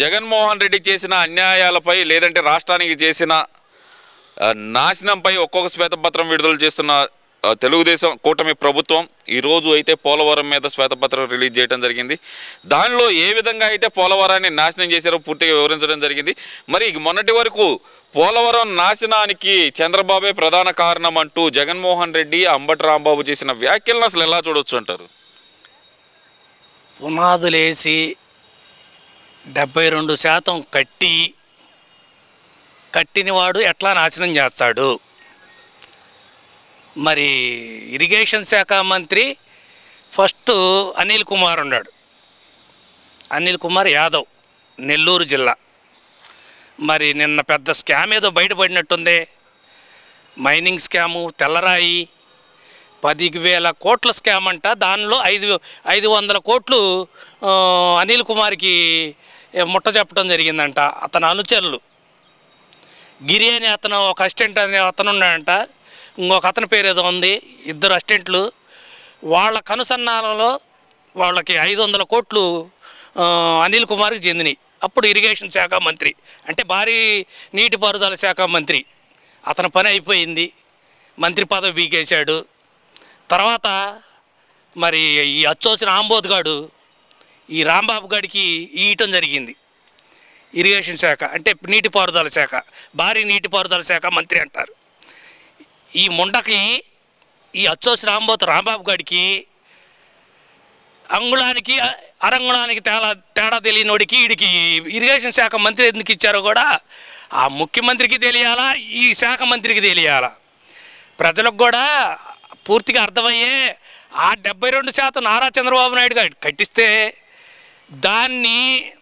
జగన్మోహన్ రెడ్డి చేసిన అన్యాయాలపై లేదంటే రాష్ట్రానికి చేసిన నాశనంపై ఒక్కొక్క శ్వేతపత్రం విడుదల చేస్తున్న తెలుగుదేశం కూటమి ప్రభుత్వం ఈరోజు అయితే పోలవరం మీద శ్వేతపత్రం రిలీజ్ చేయడం జరిగింది. దానిలో ఏ విధంగా అయితే పోలవరాన్ని నాశనం చేశారో పూర్తిగా వివరించడం జరిగింది. మరి మొన్నటి వరకు పోలవరం నాశనానికి చంద్రబాబే ప్రధాన కారణం అంటూ జగన్మోహన్ రెడ్డి అంబటి రాంబాబు చేసిన వ్యాఖ్యలను అసలు ఎలా చూడొచ్చు అంటారు? పునాదులేసి డెబ్బై రెండు శాతం కట్టి కట్టినవాడు ఎట్లా నాశనం చేస్తాడు? మరి ఇరిగేషన్ శాఖ మంత్రి ఫస్ట్ అనిల్ కుమార్ ఉన్నాడు. అనిల్ కుమార్ యాదవ్ నెల్లూరు జిల్లా. మరి నిన్న పెద్ద స్కామ్ ఏదో బయటపడినట్టుంది. మైనింగ్ స్కాము తెల్లరాయి పది వేల కోట్ల స్కామ్ అంట. దానిలో ఐదు ఐదు వందల కోట్లు అనిల్ కుమార్కి ముట్ట చెప్పడం జరిగిందంట. అతని అనుచరులు. గిరి అని అతను ఒక అసిస్టెంట్ అనే అతను ఉన్నాడంట. ఇంకొక అతని పేరు ఏదో ఉంది. ఇద్దరు అసిస్టెంట్లు వాళ్ళ కనుసన్నాలలో వాళ్ళకి ఐదు వందల కోట్లు అనిల్ కుమార్కి చెందినాయి. అప్పుడు ఇరిగేషన్ శాఖ మంత్రి. అంటే భారీ నీటిపారుదల శాఖ మంత్రి. అతని పని అయిపోయింది. మంత్రి పదవి బీకేశాడు. తర్వాత మరి ఈ అచ్చోసిన ఆంబోద్ గాడు ఈ రాంబాబు గారికి ఇవ్వటం జరిగింది. ఇరిగేషన్ శాఖ అంటే నీటిపారుదల శాఖ భారీ నీటిపారుదల శాఖ మంత్రి అంటారు. ఈ ముండకి ఈ అచ్చోసి రాంబోతు రాంబాబు గారికి అంగుళానికి అరంగుళానికి తేడా తేడా తెలియనోడికి వీడికి ఇరిగేషన్ శాఖ మంత్రి ఎందుకు ఇచ్చారో కూడా ఆ ముఖ్యమంత్రికి తెలియాలా ఈ శాఖ మంత్రికి తెలియాలా? ప్రజలకు కూడా పూర్తిగా అర్థమయ్యే ఆ డెబ్బై రెండు శాతం నారా చంద్రబాబు నాయుడు గారు కట్టిస్తే దాన్ని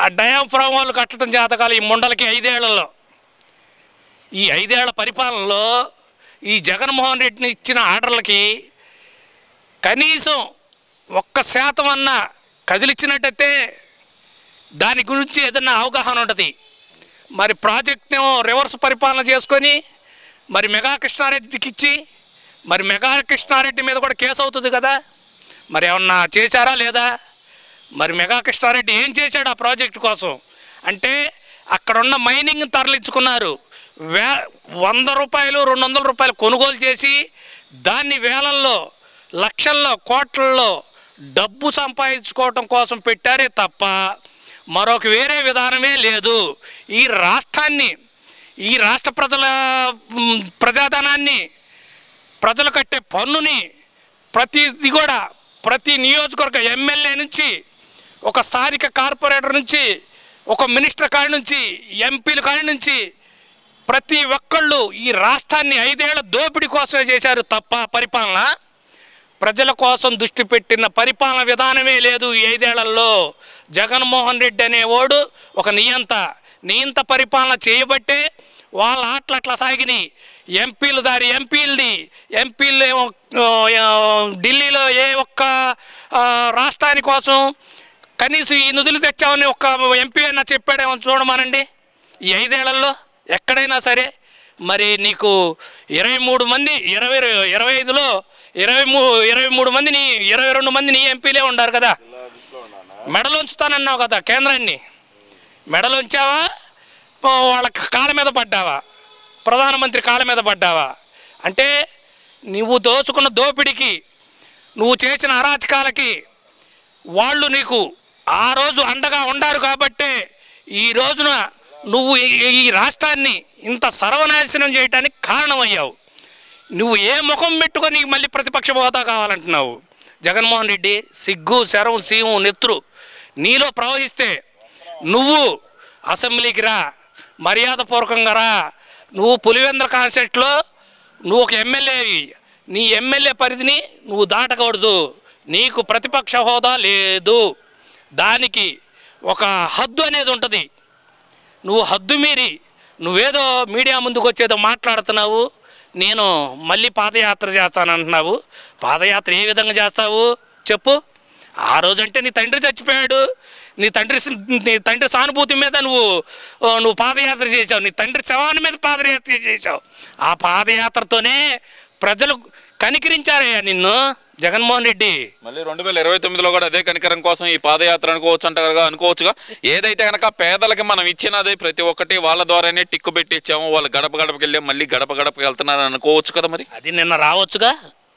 ఆ డయాఫ్రామ్ వాళ్ళు కట్టడం జాతకాలు ఈ ముండలకి ఐదేళ్ళలో. ఈ ఐదేళ్ళ పరిపాలనలో ఈ జగన్మోహన్ రెడ్డిని ఇచ్చిన ఆర్డర్లకి కనీసం ఒక్క శాతం అన్న కదిలిచ్చినట్టయితే దాని గురించి ఏదన్నా అవగాహన ఉంటుంది. మరి ప్రాజెక్ట్ను రివర్స్ పరిపాలన చేసుకొని మరి మెగా కృష్ణారెడ్డికి ఇచ్చి మరి మెగా కృష్ణారెడ్డి మీద కూడా కేసు అవుతుంది కదా. మరి ఏమన్నా చేశారా లేదా? మరి మెగా కృష్ణారెడ్డి ఏం చేశాడు ఆ ప్రాజెక్టు కోసం? అంటే అక్కడున్న మైనింగ్ తరలించుకున్నారు. వే వంద రూపాయలు రెండు వందల రూపాయలు కొనుగోలు చేసి దాన్ని వేలల్లో లక్షల్లో కోట్లలో డబ్బు సంపాదించుకోవటం కోసం పెట్టారే తప్ప మరొక వేరే విధానమే లేదు. ఈ రాష్ట్రాన్ని ఈ రాష్ట్ర ప్రజల ప్రజాధనాన్ని ప్రజలు కట్టే పన్నుని ప్రతిది కూడా ప్రతి నియోజకవర్గ ఎమ్మెల్యే నుంచి ఒక స్థానిక కార్పొరేటర్ నుంచి ఒక మినిస్టర్ కాడి నుంచి ఎంపీల కాడి నుంచి ప్రతి ఒక్కళ్ళు ఈ రాష్ట్రాన్ని ఐదేళ్ళ దోపిడీ కోసమే చేశారు తప్ప పరిపాలన. ప్రజల కోసం దృష్టి పెట్టిన పరిపాలన విధానమే లేదు ఈ ఐదేళ్ళలో. జగన్మోహన్ రెడ్డి అనేవాడు ఒక నియంత నియంత పరిపాలన చేయబట్టే వాళ్ళ ఆటలు అట్లా సాగినాయి. ఎంపీలు దారి ఎంపీలది ఎంపీలు ఢిల్లీలో ఏ ఒక్క రాష్ట్రాని కోసం కనీసం ఈ నిధులు తెచ్చామని ఒక ఎంపీ అయినా చెప్పాడేమో చూడమనండి. ఈ ఐదేళ్ళలో ఎక్కడైనా సరే మరి నీకు ఇరవై మూడు మంది ఇరవై ఇరవై ఐదులో ఇరవై మూ ఇరవై మూడు మందిని ఇరవై రెండు మందిని ఎంపీలే ఉండారు కదా. మెడలోంచుతానన్నావు కదా కేంద్రాన్ని. మెడలు ఉంచావా వాళ్ళ కాళ్ళ మీద పడ్డావా? ప్రధానమంత్రి కాళ్ళ మీద పడ్డావా? అంటే నువ్వు దోచుకున్న దోపిడికి నువ్వు చేసిన అరాచకాలకి వాళ్ళు నీకు ఆ రోజు అండగా ఉండారు కాబట్టే ఈ రోజున నువ్వు ఈ- రాష్ట్రాన్ని ఇంత సర్వనాశనం చేయడానికి కారణమయ్యావు. నువ్వు ఏ ముఖం పెట్టుకొని నీకు మళ్ళీ ప్రతిపక్ష హోదా కావాలంటున్నావు? జగన్మోహన్ రెడ్డి సిగ్గు శరం సీము నెత్రు నీలో ప్రవహిస్తే నువ్వు అసెంబ్లీకి రా మర్యాదపూర్వకంగా రా. నువ్వు పులివెంద్ర కాన్సెప్ట్లో నువ్వు ఒక ఎమ్మెల్యేవి నీ ఎమ్మెల్యే పరిధిని నువ్వు దాటకూడదు. నీకు ప్రతిపక్ష హోదా లేదు. దానికి ఒక హద్దు అనేది ఉంటుంది. నువ్వు హద్దు మీరి నువ్వేదో మీడియా ముందుకు వచ్చేదో మాట్లాడుతున్నావు నేను మళ్ళీ పాదయాత్ర చేస్తానంటున్నావు పాదయాత్ర ఏ విధంగా చేస్తావు చెప్పు. ఆ రోజంటే నీ తండ్రి చచ్చిపోయాడు నీ తండ్రి నీ తండ్రి సానుభూతి మీద నువ్వు నువ్వు పాదయాత్ర చేసావు నీ తండ్రి శవాన్ని మీద పాదయాత్ర చేసావు ఆ పాదయాత్రతోనే ప్రజలు కనికరించారయ్యా నిన్ను. జగన్మోహన్ రెడ్డి. మళ్ళీ రెండు వేల ఇరవై తొమ్మిదిలో కూడా అదే కనికరం కోసం ఈ పాదయాత్ర అనుకోవచ్చు అంటారుగా అనుకోవచ్చుగా. ఏదైతే కనుక పేదలకి మనం ఇచ్చినది ప్రతి ఒక్కటి వాళ్ళ ద్వారానే టిక్కు పెట్టి ఇచ్చాము వాళ్ళు గడప గడపకి వెళ్ళి మళ్ళీ గడప గడపకి వెళ్తున్నారు అనుకోవచ్చు కదా మరి? అది నిన్న రావచ్చుగా.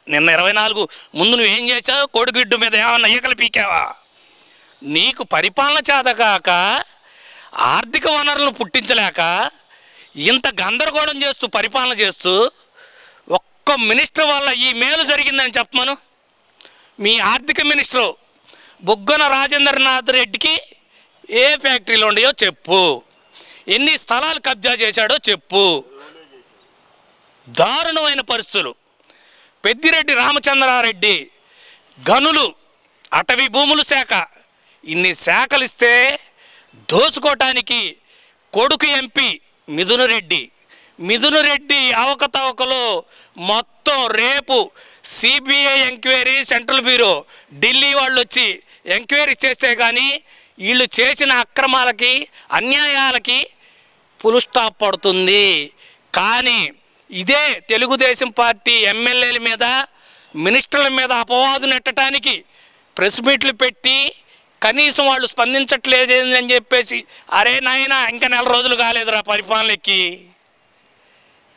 నిన్న ఇరవై నాలుగు. ముందు నువ్వేం చేసావు? కోడిగుడ్డు మీద ఏమన్నా ఈకలు పీకావా? నీకు పరిపాలన చేతగాక ఆర్థిక వనరులను పుట్టించలేక ఇంత గందరగోళం చేస్తూ పరిపాలన చేస్తూ ఒక్క మినిస్టర్ వల్ల ఈ మేలు జరిగిందని చెప్పమను? మీ ఆర్థిక మినిస్టరు బుగ్గన రాజేంద్రనాథ్ రెడ్డికి ఏ ఫ్యాక్టరీలు ఉన్నాయో చెప్పు. ఎన్ని స్థలాలు కబ్జా చేశాడో చెప్పు. దారుణమైన పరిస్థితులు. పెద్దిరెడ్డి రామచంద్రారెడ్డి గనులు అటవీ భూములు శాఖ. ఇన్ని శాఖలు ఇస్తే దోచుకోవటానికి కొడుకు ఎంపీ మిథునరెడ్డి. మిథును రెడ్డి అవకతవకలు మొత్తం రేపు CBI enquiry central bureau Delhi వాళ్ళు వచ్చి ఎంక్వైరీ చేస్తే కానీ వీళ్ళు చేసిన అక్రమాలకి అన్యాయాలకి ఫుల్ స్టాప్ పడుతుంది. కానీ ఇదే తెలుగుదేశం పార్టీ ఎమ్మెల్యేల మీద మినిస్టర్ల మీద అపవాదు నెట్టడానికి ప్రెస్ మీట్లు పెట్టి కనీసం వాళ్ళు స్పందించట్లేదని చెప్పేసి అరే నాయనా ఇంకా నెల రోజులు కాలేదురా పరిపాలనకి.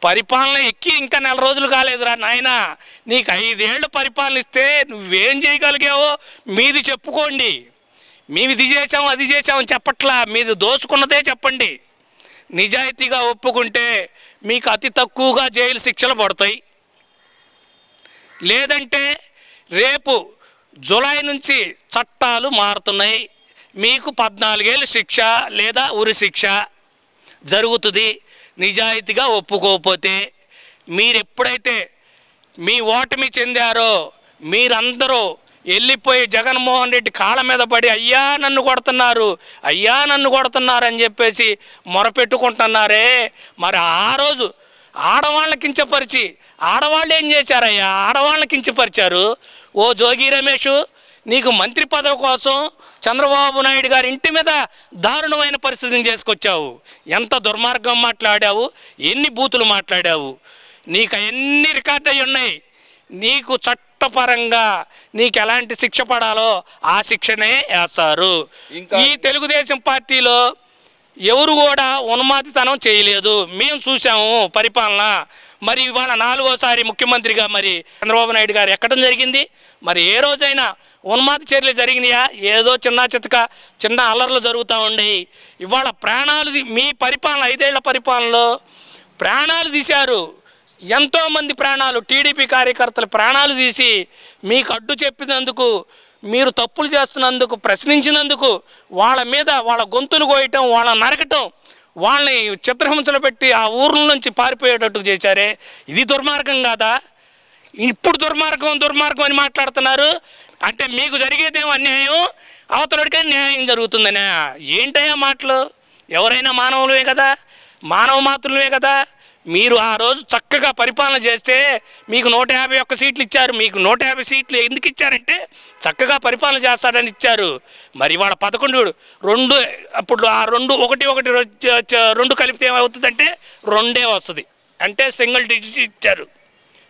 పరిపాలన ఎక్కి ఇంకా నెల రోజులు కాలేదురా నాయనా. నీకు ఐదేళ్ళు పరిపాలన ఇస్తే నువ్వేం చేయగలిగావో మీది చెప్పుకోండి. మేము ఇది చేసాం అది చేసామని చెప్పట్లా మీది దోచుకున్నదే చెప్పండి. నిజాయితీగా ఒప్పుకుంటే మీకు అతి తక్కువగా జైలు శిక్షలు పడతాయి. లేదంటే రేపు జూలై నుంచి చట్టాలు మారుతున్నాయి. మీకు పద్నాలుగేళ్ళు శిక్ష లేదా ఉరి శిక్ష జరుగుతుంది. నిజాయితీగా ఒప్పుకోకపోతే మీరు ఎప్పుడైతే మీ ఓటమి చెందారో మీరందరూ వెళ్ళిపోయి జగన్మోహన్ రెడ్డి కాళ్ళ మీద పడి అయ్యా నన్ను కొడుతున్నారు అయ్యా నన్ను కొడుతున్నారు అని చెప్పేసి మొరపెట్టుకుంటున్నారే. మరి ఆ రోజు ఆడవాళ్ళని కించపరిచి ఆడవాళ్ళు ఏం చేశారయ్యా? ఆడవాళ్ళని కించపరిచారు. ఓ జోగి రమేష్ నీకు మంత్రి పదవి కోసం చంద్రబాబు నాయుడు గారి ఇంటి మీద దారుణమైన పరిస్థితిని చేసుకొచ్చావు. ఎంత దుర్మార్గం మాట్లాడావు ఎన్ని బూతులు మాట్లాడావు. నీకు అవన్నీ రికార్డ్ అయి ఉన్నాయి. నీకు చట్టపరంగా నీకు ఎలాంటి శిక్ష పడాలో ఆ శిక్షనే వేస్తారు. ఈ తెలుగుదేశం పార్టీలో ఎవరు కూడా ఉన్మాదితనం చేయలేదు. మేము చూసాము పరిపాలన. మరి ఇవాళ నాలుగోసారి ముఖ్యమంత్రిగా మరి చంద్రబాబు నాయుడు గారు ఎక్కడం జరిగింది? మరి ఏ రోజైనా ఉన్మాద చర్యలు జరిగినాయా? ఏదో చిన్న చితక చిన్న అల్లర్లు జరుగుతూ ఉండేవి ఇవాళ ప్రాణాలు మీ పరిపాలన ఐదేళ్ళ పరిపాలనలో ప్రాణాలు తీశారు. ఎంతోమంది ప్రాణాలు టీడీపీ కార్యకర్తలు ప్రాణాలు తీసి మీకు అడ్డు చెప్పినందుకు మీరు తప్పులు చేస్తున్నందుకు ప్రశ్నించినందుకు వాళ్ళ మీద వాళ్ళ గొంతులు కోయటం వాళ్ళ నరకటం వాళ్ళని చిత్రహింసలు పెట్టి ఆ ఊర్ల నుంచి పారిపోయేటట్టు చేశారే. ఇది దుర్మార్గం కాదా? ఇప్పుడు దుర్మార్గం దుర్మార్గం అని మాట్లాడుతున్నారు. అంటే మీకు జరిగేదేమో అన్యాయం? అవతలడికే న్యాయం జరుగుతుందనే. ఏంటయ్యా మాటలు? ఎవరైనా మానవులే కదా? మానవ మాత్రులమే కదా? మీరు ఆ రోజు చక్కగా పరిపాలన చేస్తే మీకు నూట యాభై ఒక్క సీట్లు ఇచ్చారు. మీకు నూట యాభై సీట్లు ఎందుకు ఇచ్చారంటే చక్కగా పరిపాలన చేస్తాడని ఇచ్చారు. మరి వాడు పదకొండు రెండు అప్పుడు ఆ రెండు ఒకటి ఒకటి రెండు కలిపితే ఏమవుతుందంటే రెండే వస్తుంది. అంటే సింగిల్ డిజిట్ ఇచ్చారు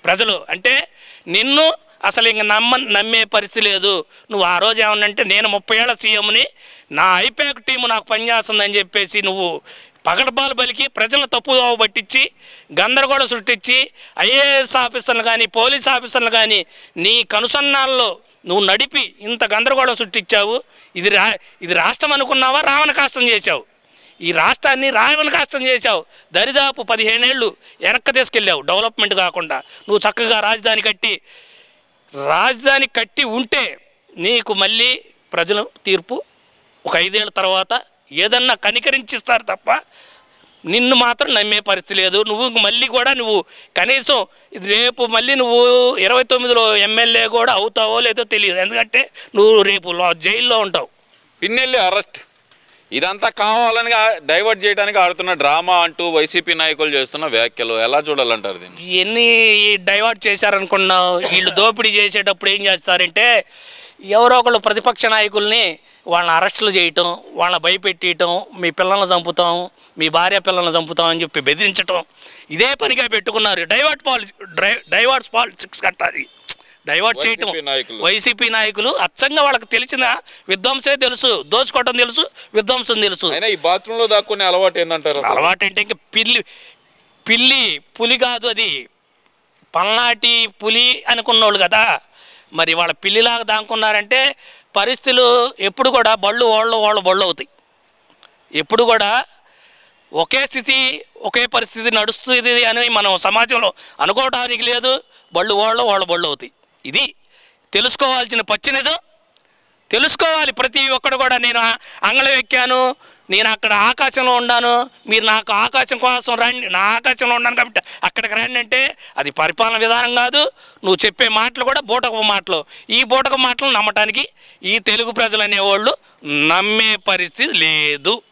ప్రజలు. అంటే నిన్ను అసలు ఇంక నమ్మ నమ్మే పరిస్థితి లేదు. నువ్వు ఆ రోజు ఏమన్నంటే నేను ముప్పై ఏళ్ళ సీఎంని నా ఐపాక్ టీము నాకు పనిచేస్తుందని చెప్పేసి నువ్వు పగడబాలు బలికి ప్రజలను తప్పు పట్టించి గందరగోళం సృష్టించి ఐఏఎస్ ఆఫీసర్లు కానీ పోలీస్ ఆఫీసర్లు కానీ నీ కనుసన్నాల్లో నువ్వు నడిపి ఇంత గందరగోళం సృష్టించావు. ఇది రా ఇది రాష్ట్రం అనుకున్నావా? రావణ కాష్టం చేశావు. ఈ రాష్ట్రాన్ని రావణ కాష్టం చేశావు. దరిదాపు పదిహేనేళ్ళు వెనక్కి తీసుకెళ్ళావు డెవలప్మెంట్ కాకుండా. నువ్వు చక్కగా రాజధాని కట్టి రాజధాని కట్టి ఉంటే నీకు మళ్ళీ ప్రజల తీర్పు ఒక ఐదేళ్ళ తర్వాత ఏదన్నా కనికరించిస్తారు తప్ప నిన్ను మాత్రం నమ్మే పరిస్థితి లేదు. నువ్వు మళ్ళీ కూడా నువ్వు కనీసం రేపు మళ్ళీ నువ్వు ఇరవై తొమ్మిదిలో ఎమ్మెల్యే కూడా అవుతావో లేదో తెలియదు. ఎందుకంటే నువ్వు రేపు జైల్లో ఉంటావు. పిన్నెల్లి అరెస్ట్. ఇదంతా కావాలని డైవర్ట్ చేయడానికి ఆడుతున్న డ్రామా అంటూ వైసీపీ నాయకులు చేస్తున్న వ్యాఖ్యలు ఎలా చూడాలంటారు దీన్ని? ఎన్ని డైవర్ట్ చేశారనుకున్నావు? వీళ్ళు దోపిడీ చేసేటప్పుడు ఏం చేస్తారంటే ఎవరో ఒకళ్ళు ప్రతిపక్ష నాయకుల్ని వాళ్ళని అరెస్టులు చేయటం వాళ్ళని భయపెట్టేయటం మీ పిల్లల్ని చంపుతాం మీ భార్య పిల్లల్ని చంపుతాం అని చెప్పి బెదిరించటం. ఇదే పనిగా పెట్టుకున్నారు. డైవర్ట్ పాలిటిక్స్ డైవర్ట్స్ పాలిటిక్స్ కట్టాలి. డైవర్ట్ చేయటం. వైసీపీ నాయకులు. అచ్చంగా వాళ్ళకి తెలిసిన విధ్వంసే తెలుసు దోచుకోవటం తెలుసు విధ్వంసం తెలుసు. అయినా ఈ బాత్రూంలో దాక్కునే అలవాటు అసలు? అలవాటు అంటే ఇంకా పిల్లి పిల్లి పులి కాదు అది. పల్నాటి పులి అనుకున్నోళ్ళు కదా మరి వాళ్ళ పిల్లిలాగా దాంకున్నారంటే పరిస్థితులు ఎప్పుడు కూడా బళ్ళు వాళ్ళు వాళ్ళు బళ్ళు అవుతాయి. ఎప్పుడు కూడా ఒకే స్థితి ఒకే పరిస్థితి నడుస్తుంది అని మనం సమాజంలో అనుకోవడానికి లేదు. బళ్ళు వాళ్ళు వాళ్ళ బళ్ళు అవుతాయి. ఇది తెలుసుకోవాల్సిన పచ్చి నిజం. తెలుసుకోవాలి. ప్రతి ఒక్కడు కూడా నేను అంగళం ఎక్కాను. నేను అక్కడ ఆకాశంలో ఉన్నాను మీరు నాకు ఆకాశం కోసం రండి. నా ఆకాశంలో ఉన్నాను కాబట్టి అక్కడికి రండి అంటే అది పరిపాలన విధానం కాదు. నువ్వు చెప్పే మాటలు కూడా బూటకపు మాటలు. ఈ బూటకపు మాటలు నమ్మటానికి ఈ తెలుగు ప్రజలు అనేవాళ్ళు నమ్మే పరిస్థితి లేదు.